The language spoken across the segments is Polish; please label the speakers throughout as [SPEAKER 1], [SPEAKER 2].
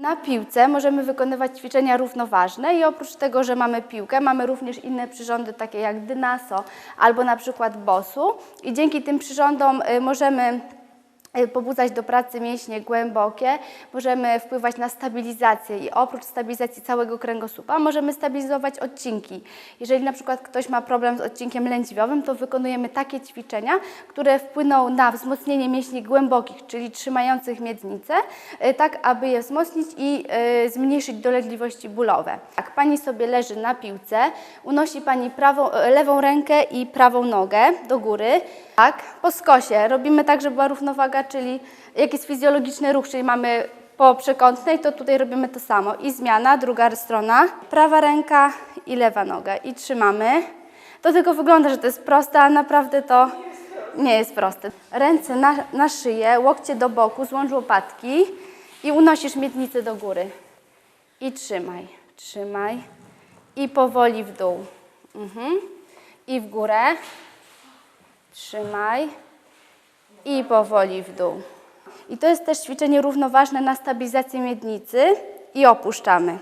[SPEAKER 1] Na piłce możemy wykonywać ćwiczenia równoważne i oprócz tego, że mamy piłkę, mamy również inne przyrządy takie jak dynaso albo na przykład bosu. I dzięki tym przyrządom y, możemy pobudzać do pracy mięśnie głębokie, możemy wpływać na stabilizację i oprócz stabilizacji całego kręgosłupa możemy stabilizować odcinki. Jeżeli na przykład ktoś ma problem z odcinkiem lędźwiowym, to wykonujemy takie ćwiczenia, które wpłyną na wzmocnienie mięśni głębokich, czyli trzymających miednicę, y, tak aby je wzmocnić i y, zmniejszyć dolegliwości bólowe. Tak, pani sobie leży na piłce, unosi pani prawą, lewą rękę i prawą nogę do góry. Tak, po skosie robimy tak, żeby była równowaga, czyli jak jest fizjologiczny ruch, czyli mamy po przekątnej, to tutaj robimy to samo. I zmiana, druga strona, prawa ręka i lewa noga. I trzymamy. To tylko wygląda, że to jest proste, a naprawdę to nie jest proste. Ręce na, na szyję, łokcie do boku, złącz łopatki i unosisz miednicę do góry. I trzymaj, trzymaj. I powoli w dół. Mhm. I w górę. Trzymaj. I powoli w dół. I to jest też ćwiczenie równoważne na stabilizację miednicy i opuszczamy.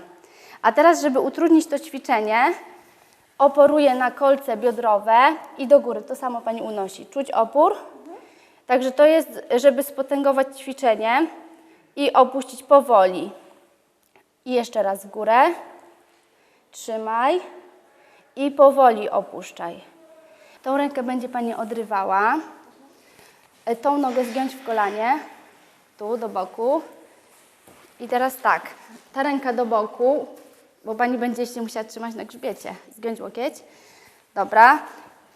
[SPEAKER 1] A teraz, żeby utrudnić to ćwiczenie, oporuję na kolce biodrowe i do góry. To samo Pani unosi. Czuć opór? Także to jest, żeby spotęgować ćwiczenie i opuścić powoli. I jeszcze raz w górę. Trzymaj i powoli opuszczaj. Tą rękę będzie Pani odrywała. E, Tą nogę zgiąć w kolanie, tu do boku. I teraz tak, ta ręka do boku, bo Pani będzie się musiała trzymać na grzbiecie. Zgiąć łokieć. Dobra.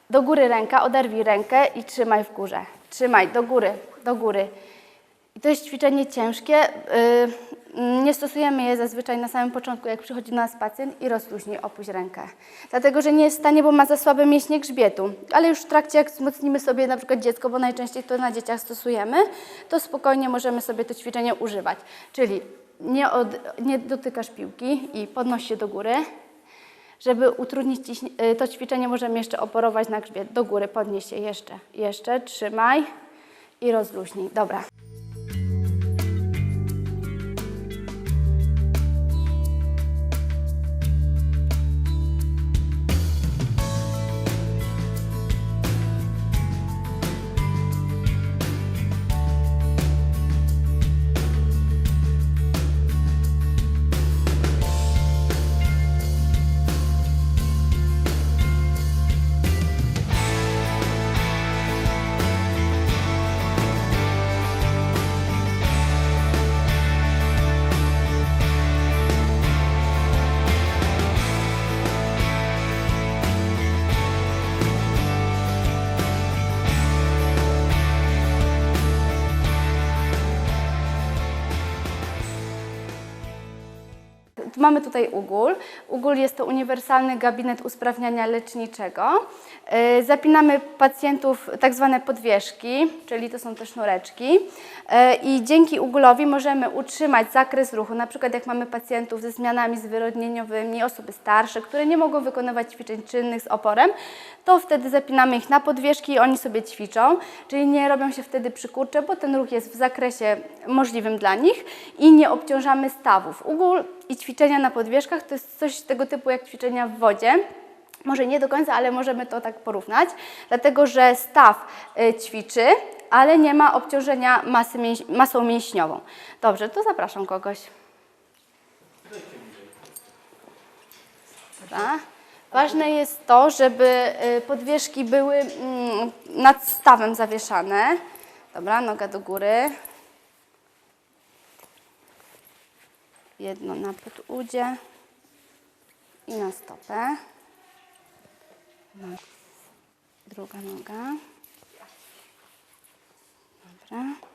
[SPEAKER 1] Do góry ręka, oderwij rękę i trzymaj w górze. Trzymaj, do góry, do góry. I to jest ćwiczenie ciężkie. Yy, Nie stosujemy je zazwyczaj na samym początku, jak przychodzi do nas pacjent i rozluźnij, opuść rękę. Dlatego, że nie jest w stanie, bo ma za słabe mięśnie grzbietu. Ale już w trakcie, jak wzmocnimy sobie na przykład dziecko, bo najczęściej to na dzieciach stosujemy, to spokojnie możemy sobie to ćwiczenie używać. Czyli nie, od, nie dotykasz piłki i podnoś się do góry. Żeby utrudnić y, to ćwiczenie, możemy jeszcze oporować na grzbiet. Do góry, podnieś się jeszcze, jeszcze, trzymaj i rozluźnij. Dobra. Mamy tutaj ugól. Ugól jest to uniwersalny gabinet usprawniania leczniczego. Yy, Zapinamy pacjentów tak zwane podwieszki, czyli to są te sznureczki. Yy, I dzięki ugólowi możemy utrzymać zakres ruchu. Na przykład jak mamy pacjentów ze zmianami zwyrodnieniowymi, osoby starsze, które nie mogą wykonywać ćwiczeń czynnych z oporem, to wtedy zapinamy ich na podwieszki i oni sobie ćwiczą, czyli nie robią się wtedy przykurcze, bo ten ruch jest w zakresie możliwym dla nich i nie obciążamy stawów. Ugól i ćwiczenia na podwieszkach to jest coś tego typu jak ćwiczenia w wodzie. Może nie do końca, ale możemy to tak porównać, dlatego że staw y, ćwiczy, ale nie ma obciążenia masy masą mięśniową. Dobrze, to zapraszam kogoś. Dobra. Ważne jest to, żeby y, podwieszki były mm, nad stawem zawieszane. Dobra, noga do góry. Jedno na podudzie i na stopę. Druga noga. Dobra.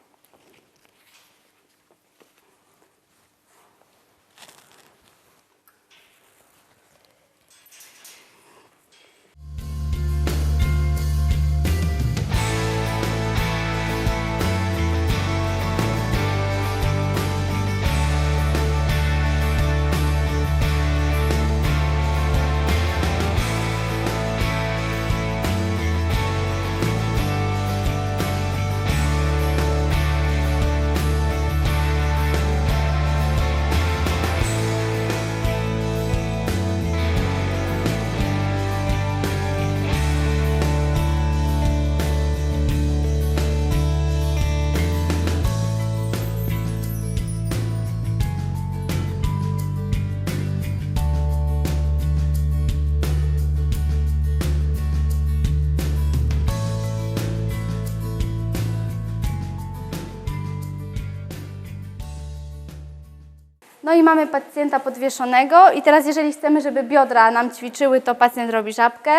[SPEAKER 1] No i mamy pacjenta podwieszonego i teraz jeżeli chcemy, żeby biodra nam ćwiczyły, to pacjent robi żabkę.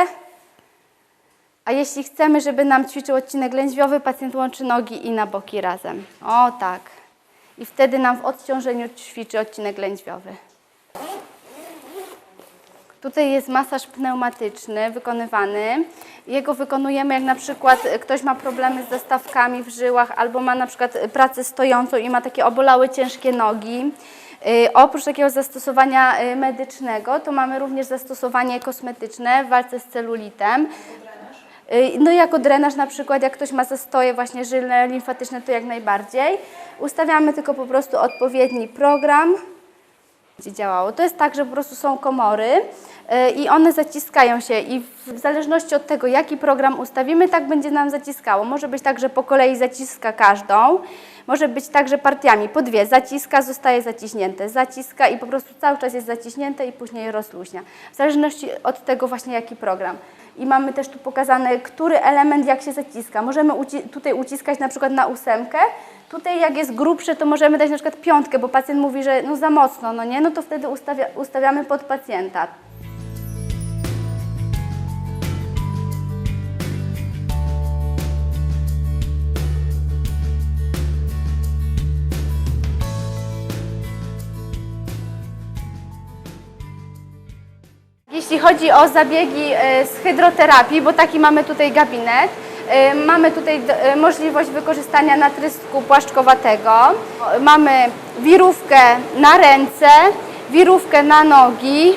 [SPEAKER 1] A jeśli chcemy, żeby nam ćwiczył odcinek lędźwiowy, pacjent łączy nogi i na boki razem. O tak. I wtedy nam w odciążeniu ćwiczy odcinek lędźwiowy. Tutaj jest masaż pneumatyczny wykonywany. Jego wykonujemy, jak na przykład ktoś ma problemy z zastawkami w żyłach albo ma na przykład pracę stojącą i ma takie obolałe ciężkie nogi. Y, Oprócz takiego zastosowania y, medycznego, to mamy również zastosowanie kosmetyczne w walce z celulitem. Y, No jako drenaż na przykład, jak ktoś ma zastoje właśnie żylne, limfatyczne, to jak najbardziej. Ustawiamy tylko po prostu odpowiedni program, będzie działało. To jest tak, że po prostu są komory i one zaciskają się i w zależności od tego, jaki program ustawimy, tak będzie nam zaciskało. Może być tak, że po kolei zaciska każdą, może być tak, że partiami po dwie zaciska, zostaje zaciśnięte, zaciska i po prostu cały czas jest zaciśnięte i później rozluźnia. W zależności od tego właśnie, jaki program. I mamy też tu pokazane, który element jak się zaciska. Możemy uci- tutaj uciskać na przykład na ósemkę, Tutaj jak jest grubszy, to możemy dać na przykład piątkę, bo pacjent mówi, że no za mocno, no nie, no to wtedy ustawia, ustawiamy pod pacjenta. Jeśli chodzi o zabiegi e, z hydroterapii, bo taki mamy tutaj gabinet, e, mamy tutaj e, możliwość wykorzystania natrysku płaszczkowatego, mamy wirówkę na ręce, wirówkę na nogi.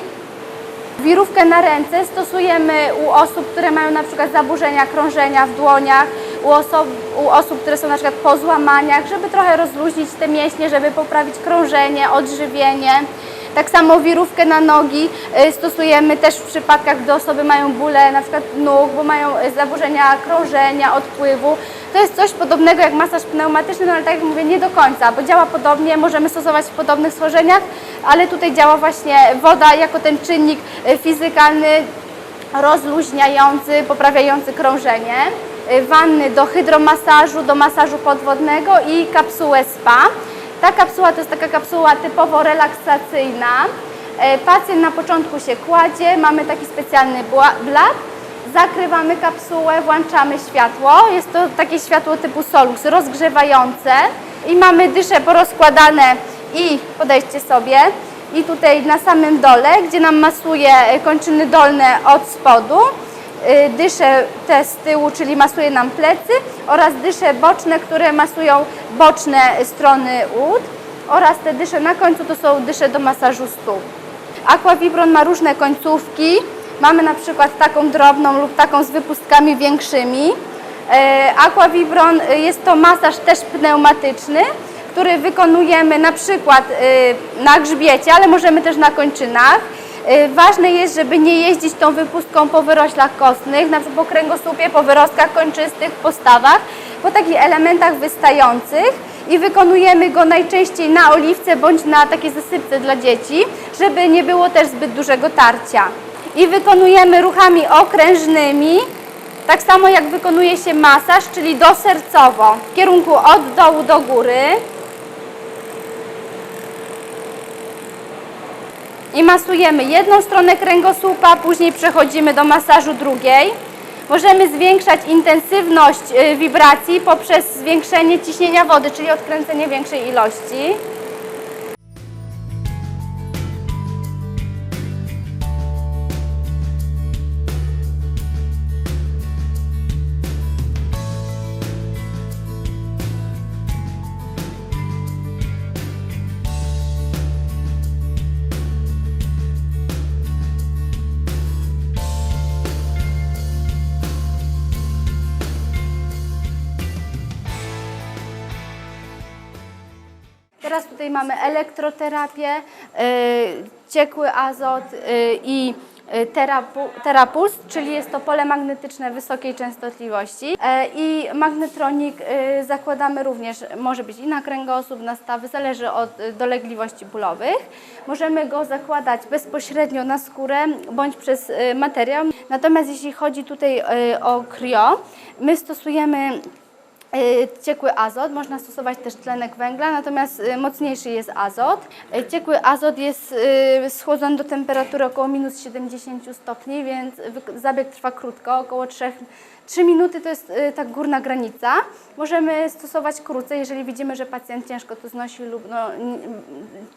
[SPEAKER 1] Wirówkę na ręce stosujemy u osób, które mają na przykład zaburzenia krążenia w dłoniach, u, oso- u osób, które są na przykład po złamaniach, żeby trochę rozluźnić te mięśnie, żeby poprawić krążenie, odżywienie. Tak samo wirówkę na nogi y, stosujemy też w przypadkach, gdy osoby mają bóle na przykład nóg, bo mają y, zaburzenia krążenia, odpływu. To jest coś podobnego jak masaż pneumatyczny, no ale tak jak mówię, nie do końca, bo działa podobnie, możemy stosować w podobnych schorzeniach, ale tutaj działa właśnie woda jako ten czynnik y, fizykalny, rozluźniający, poprawiający krążenie, wanny do hydromasażu, do masażu podwodnego i kapsułę spa. Ta kapsuła to jest taka kapsuła typowo relaksacyjna. E, Pacjent na początku się kładzie, mamy taki specjalny blat, zakrywamy kapsułę, włączamy światło. Jest to takie światło typu Solux, rozgrzewające i mamy dysze porozkładane i podejdźcie sobie i tutaj na samym dole, gdzie nam masuje e, kończyny dolne od spodu, dysze te z tyłu, czyli masuje nam plecy oraz dysze boczne, które masują boczne strony ud oraz te dysze na końcu to są dysze do masażu stóp. Aquavibron ma różne końcówki. Mamy na przykład taką drobną lub taką z wypustkami większymi. E, Aquavibron y, jest to masaż też pneumatyczny, który wykonujemy na przykład y, na grzbiecie, ale możemy też na kończynach. Y, Ważne jest, żeby nie jeździć tą wypustką po wyroślach kostnych, na przykład po kręgosłupie, po wyrostkach kończystych, po stawach, po takich elementach wystających i wykonujemy go najczęściej na oliwce bądź na takiej zasypce dla dzieci, żeby nie było też zbyt dużego tarcia. I wykonujemy ruchami okrężnymi, tak samo jak wykonuje się masaż, czyli dosercowo, w kierunku od dołu do góry. I masujemy jedną stronę kręgosłupa, później przechodzimy do masażu drugiej. Możemy zwiększać intensywność y, wibracji poprzez zwiększenie ciśnienia wody, czyli odkręcenie większej ilości. Teraz tutaj mamy elektroterapię, y, ciekły azot y, i y, terapu, terapuls, czyli jest to pole magnetyczne wysokiej częstotliwości. E, I magnetronik zakładamy również, może być i na kręgosłup, na stawy, zależy od dolegliwości bólowych. Możemy go zakładać bezpośrednio na skórę bądź przez materiał. Natomiast jeśli chodzi tutaj o krio, my stosujemy Ciekły azot, można stosować też tlenek węgla, natomiast y, mocniejszy jest azot. Y, Ciekły azot jest schłodzony do temperatury około minus 70 stopni, więc zabieg trwa krótko, około 3, 3 minuty to jest tak górna granica. Możemy stosować krócej, jeżeli widzimy, że pacjent ciężko to znosi lub no,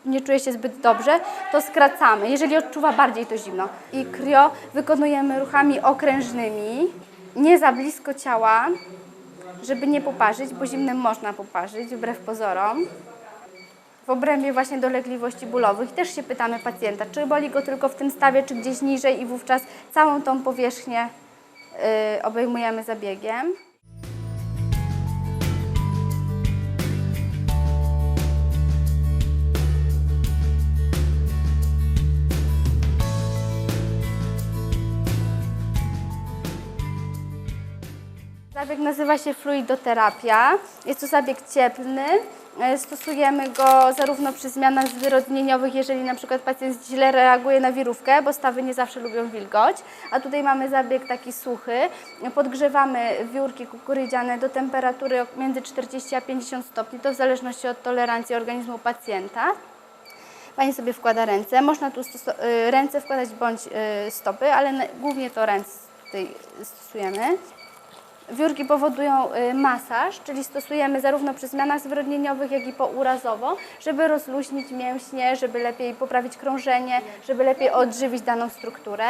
[SPEAKER 1] nie czuje się zbyt dobrze, to skracamy, jeżeli odczuwa bardziej to zimno. I krio wykonujemy ruchami okrężnymi, nie za blisko ciała, żeby nie poparzyć, bo zimnym można poparzyć, wbrew pozorom. W obrębie właśnie dolegliwości bólowych też się pytamy pacjenta, czy boli go tylko w tym stawie, czy gdzieś niżej i wówczas całą tą powierzchnię y, obejmujemy zabiegiem. Zabieg nazywa się fluidoterapia. Jest to zabieg cieplny. E, Stosujemy go zarówno przy zmianach zwyrodnieniowych, jeżeli na przykład pacjent źle reaguje na wirówkę, bo stawy nie zawsze lubią wilgoć, a tutaj mamy zabieg taki suchy. Podgrzewamy wiórki kukurydziane do temperatury między 40 a 50 stopni, to w zależności od tolerancji organizmu pacjenta. Pani sobie wkłada ręce. Można tu y, ręce wkładać bądź y, stopy, ale głównie to ręce tutaj stosujemy. Wiórki powodują y, masaż, czyli stosujemy zarówno przy zmianach zwyrodnieniowych, jak i pourazowo, żeby rozluźnić mięśnie, żeby lepiej poprawić krążenie, żeby lepiej odżywić daną strukturę.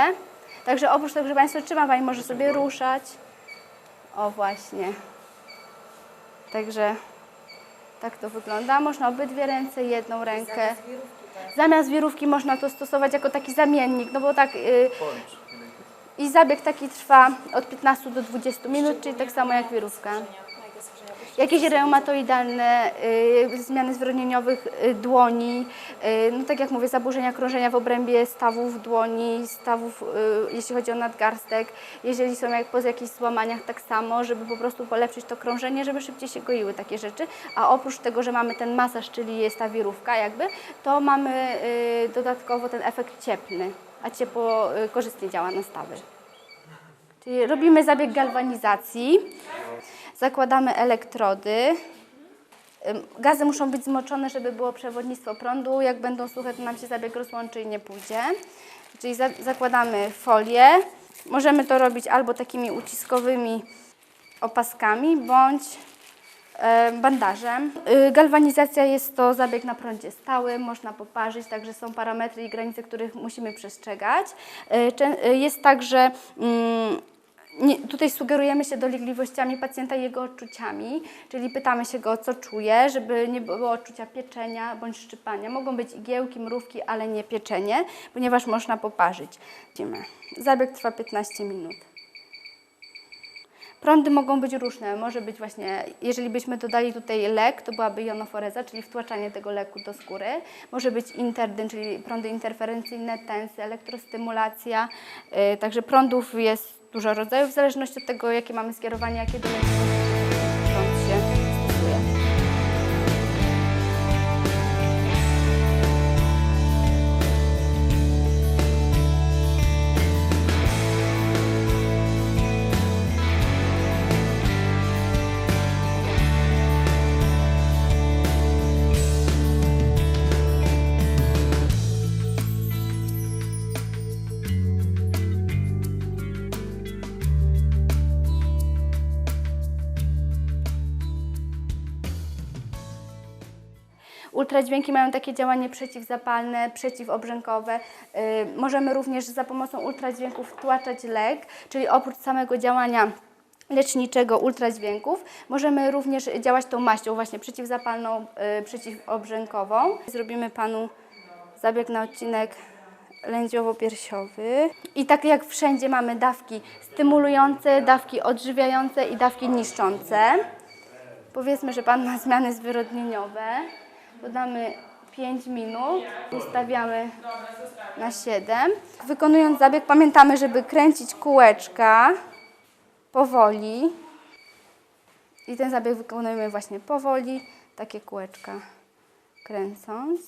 [SPEAKER 1] Także oprócz tego, że Państwo trzyma, Pani może sobie ruszać. O właśnie. Także tak to wygląda. Można obydwie ręce, jedną rękę. Zamiast wirówki można to stosować jako taki zamiennik, no bo tak... y, i zabieg taki trwa od 15 do 20 minut, czyli tak samo jak wirówka. Jakieś reumatoidalne y, zmiany zwyrodnieniowych y, dłoni, y, no tak jak mówię, zaburzenia krążenia w obrębie stawów dłoni, stawów, y, jeśli chodzi o nadgarstek, jeżeli są jak po jakichś złamaniach tak samo, żeby po prostu polepszyć to krążenie, żeby szybciej się goiły takie rzeczy. A oprócz tego, że mamy ten masaż, czyli jest ta wirówka jakby, to mamy y, dodatkowo ten efekt cieplny, a ciepło y, korzystnie działa na stawy. Czyli robimy zabieg galwanizacji, zakładamy elektrody. Gazy muszą być zmoczone, żeby było przewodnictwo prądu. Jak będą suche, to nam się zabieg rozłączy i nie pójdzie. Czyli za, zakładamy folię. Możemy to robić albo takimi uciskowymi opaskami, bądź bandażem. Y, Galwanizacja jest to zabieg na prądzie stałym, można poparzyć, także są parametry i granice, których musimy przestrzegać. Y, y, Jest także mm, nie, tutaj sugerujemy się dolegliwościami pacjenta i jego odczuciami, czyli pytamy się go, co czuje, żeby nie było odczucia pieczenia bądź szczypania. Mogą być igiełki, mrówki, ale nie pieczenie, ponieważ można poparzyć. Zabieg trwa 15 minut. Prądy mogą być różne. Może być właśnie, jeżeli byśmy dodali tutaj lek, to byłaby jonoforeza, czyli wtłaczanie tego leku do skóry. Może być interdyn, czyli prądy interferencyjne, tensy, elektrostymulacja. Yy, Także prądów jest dużo rodzajów, w zależności od tego, jakie mamy skierowanie, jakie prąd Ultradźwięki mają takie działanie przeciwzapalne, przeciwobrzękowe. Yy, możemy również za pomocą ultradźwięków wtłaczać lek, czyli oprócz samego działania leczniczego ultradźwięków możemy również działać tą maścią właśnie przeciwzapalną, yy, przeciwobrzękową. Zrobimy Panu zabieg na odcinek lędźwiowo-piersiowy. I tak jak wszędzie mamy dawki stymulujące, dawki odżywiające i dawki niszczące. Powiedzmy, że Pan ma zmiany zwyrodnieniowe. Dodamy 5 minut, ustawiamy na 7. Wykonując zabieg pamiętamy, żeby kręcić kółeczka powoli. I ten zabieg wykonujemy właśnie powoli, takie kółeczka kręcąc.